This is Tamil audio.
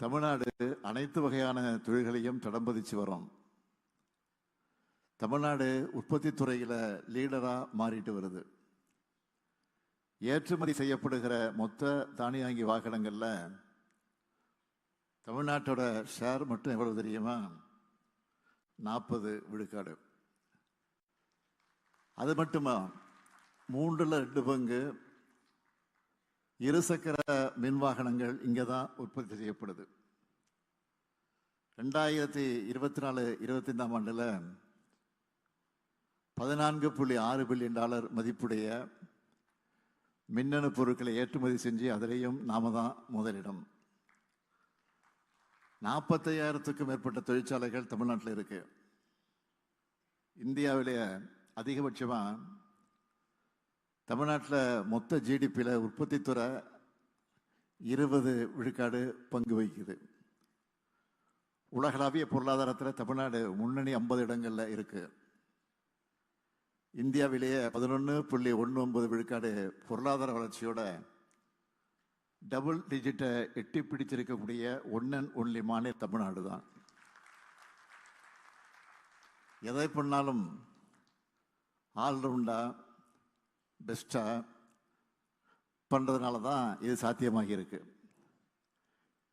தமிழ்நாடு அனைத்து வகையான தொழில்களையும் தடம் பதிச்சு வரும் தமிழ்நாடு உற்பத்தி துறையில் லீடராக மாறிட்டு வருது. ஏற்றுமதி செய்யப்படுகிற மொத்த தானியாங்கி வாகனங்களில் தமிழ்நாட்டோட ஷேர் மட்டும் எவ்வளவு தெரியுமா? நாற்பது விழுக்காடு. அது மட்டுமா? மூன்றில் ரெண்டு பங்கு இருசக்கர மின் வாகனங்கள் இங்கே தான் உற்பத்தி செய்யப்படுது. ரெண்டாயிரத்தி இருபத்தி நாலு இருபத்தைந்தாம் ஆண்டில் பதினான்கு புள்ளி ஆறு பில்லியன் டாலர் மதிப்புடைய மின்னணு பொருட்களை ஏற்றுமதி செஞ்சு அதிலையும் நாம தான் முதலிடம். நாற்பத்தையாயிரத்துக்கும் மேற்பட்ட தொழிற்சாலைகள் தமிழ்நாட்டில் இருக்கு. இந்தியாவிலே அதிகபட்சமாக தமிழ்நாட்டில் மொத்த ஜிடிபியில் உற்பத்தி துறை இருபது விழுக்காடு பங்கு வகிக்குது. உலகளாவிய பொருளாதாரத்தில் தமிழ்நாடு முன்னணி ஐம்பது இடங்களில் இருக்குது இந்தியாவிலேயே பதினொன்று புள்ளி ஒன்று ஒன்பது விழுக்காடு பொருளாதார வளர்ச்சியோட டபுள் டிஜிட்டை எட்டி பிடிச்சிருக்கக்கூடிய ஒன் அண்ட் ஒன்லி மாநில தமிழ்நாடு தான். எதை பண்ணாலும் ஆல்ரவுண்டாக பெஸ்ட்டாக பண்ணுறதுனால தான் இது சாத்தியமாகி இருக்குது